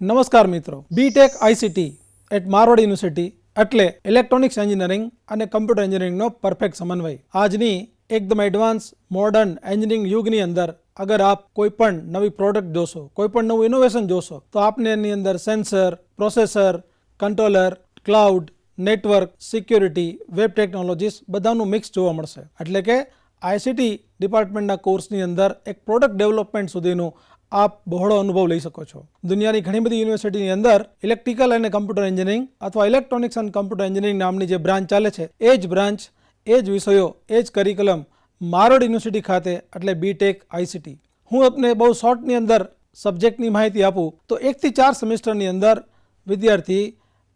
નમસ્કાર મિત્રો. B Tech ICT at Marwadi university એટલે ઇલેક્ટ્રોનિક્સ એન્જિનિયરિંગ અને કમ્પ્યુટર એન્જિનિયરિંગનો પરફેક્ટ સમન્વય. આજની એકદમ એડવાન્સ મોડર્ન એન્જિનિયરિંગ યુગની અંદર અગર આપ કોઈ પણ નવી પ્રોડક્ટ જોશો, કોઈ પણ નવું ઇનોવેશન જોશો, તો આપને એની અંદર sensor processor controller cloud network security web technologies બધાનું મિક્સ જોવા મળશે. એટલે કે આઈસીટી ડિપાર્ટમેન્ટના કોર્સની અંદર એક પ્રોડક્ટ ડેવલપમેન્ટ સુધીનું આપ બહોળો અનુભવ લઈ શકો છો. દુનિયાની ઘણી બધી યુનિવર્સિટીની અંદર ઇલેક્ટ્રિકલ અને કમ્પ્યુટર એન્જિનિયરિંગ અથવા ઇલેક્ટ્રોનિક્સ અને કમ્પ્યુટર એન્જિનિયરિંગ નામની જે બ્રાન્ચ ચાલે છે, એ જ બ્રાન્ચ એ જ વિષયો, એ જ કરિક્યુલમ મારોડ યુનિવર્સિટી ખાતે, એટલે બીટેક આઈસીટી હું આપને બહુ શોર્ટની અંદર સબ્જેક્ટની માહિતી આપું, તો એકથી ચાર સેમિસ્ટરની અંદર વિદ્યાર્થી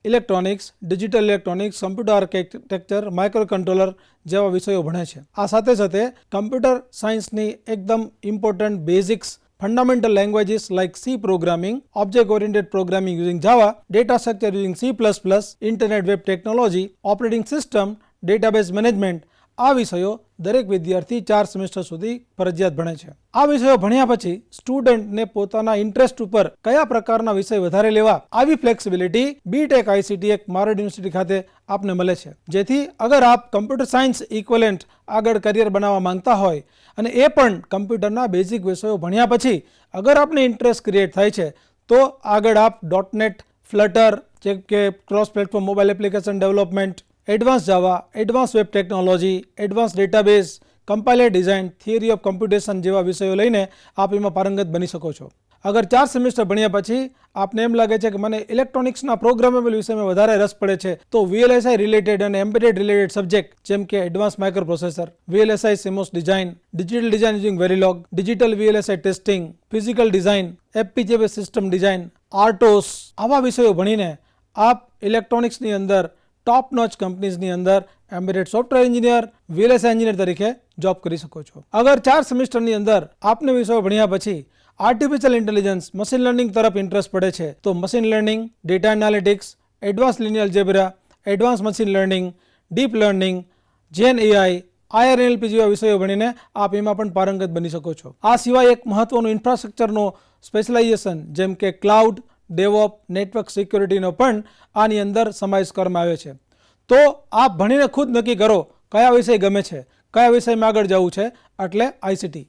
electronics digital electronics computer architecture micro controller જેવા વિષયો ભણે છે. આ સાથે સાથે કમ્પ્યુટર સાયન્સની એકદમ important basics Fundamental languages like C programming, object-oriented programming using Java, data structure using C++, internet web technology, operating system, database management આ વિષયો દરેક વિદ્યાર્થી ચાર સેમેસ્ટર સુધી ફરજિયાત ભણે છે. આ વિષયો ભણ્યા પછી સ્ટુડન્ટને પોતાના ઇન્ટરેસ્ટ ઉપર કયા પ્રકારના વિષય વધારે લેવા આવી ફ્લેક્સિબિલિટી બીટેક આઈસીટી એક મારડ યુનિવર્સિટી ખાતે આપને મળે છે. જેથી અગર આપ કમ્પ્યુટર સાયન્સ ઇક્વલેન્ટ આગળ કરિયર બનાવવા માંગતા હોય અને એ પણ કમ્પ્યુટરના બેઝિક વિષયો ભણ્યા પછી અગર આપને ઇન્ટરેસ્ટ ક્રિએટ થાય છે, તો આગળ આપ ડોટનેટ ફ્લટર જેમ કે cross platform mobile application development advance Java advance web technology advance database compiler design theory of computation જેવા વિષયો લઈને આપ એમાં પારંગત બની શકો છો. અગર ચાર સેમિસ્ટર ભણ્યા પછી આપને એમ લાગે છે કે મને ઇલેક્ટ્રોનિક્સના પ્રોગ્રામેબલ વિષયમાં વધારે રસ પડે છે, તો વીએલએસઆઈ રિલેટેડ અને એમ્બેડેડ રિલેટેડ સબ્જેક્ટ જેમ કે advance micro processor VLSI CMOS design digital design using Verilog digital VLSI testing physical design એપીજેબી system design RTOS આવા વિષયો ભણીને આપ ઇલેક્ટ્રોનિક્સની અંદર ટોપ નોચ કંપનીઝની અંદર embedded software engineer VLS engineer તરીકે જોબ કરી શકો છો. અગર ચાર સેમિસ્ટરની અંદર આપને વિષયો ભણ્યા પછી આર્ટિફિશિયલ ઇન્ટેલિજન્સ મશીન લર્નિંગ તરફ ઇન્ટરેસ્ટ પડે છે, તો machine learning data analytics advance linear algebra advance machine learning deep learning gen AI IRNLP જેવા વિષયો ભણીને આપ એમાં પણ પારંગત બની શકો છો. આ સિવાય એક મહત્વનું ઇન્ફ્રાસ્ટ્રક્ચરનો સ્પેશિયલાઇઝેશન જેમ કે ક્લાઉડ ડેવોપ નેટવર્ક સિક્યોરિટીનો પણ આની અંદર સમાવેશ કરવામાં આવ્યો છે. તો આપ ભણીને ખુદ નક્કી કરો, કયા વિષય ગમે છે, કયા વિષયમાં આગળ જવું છે, એટલે આઈસીટી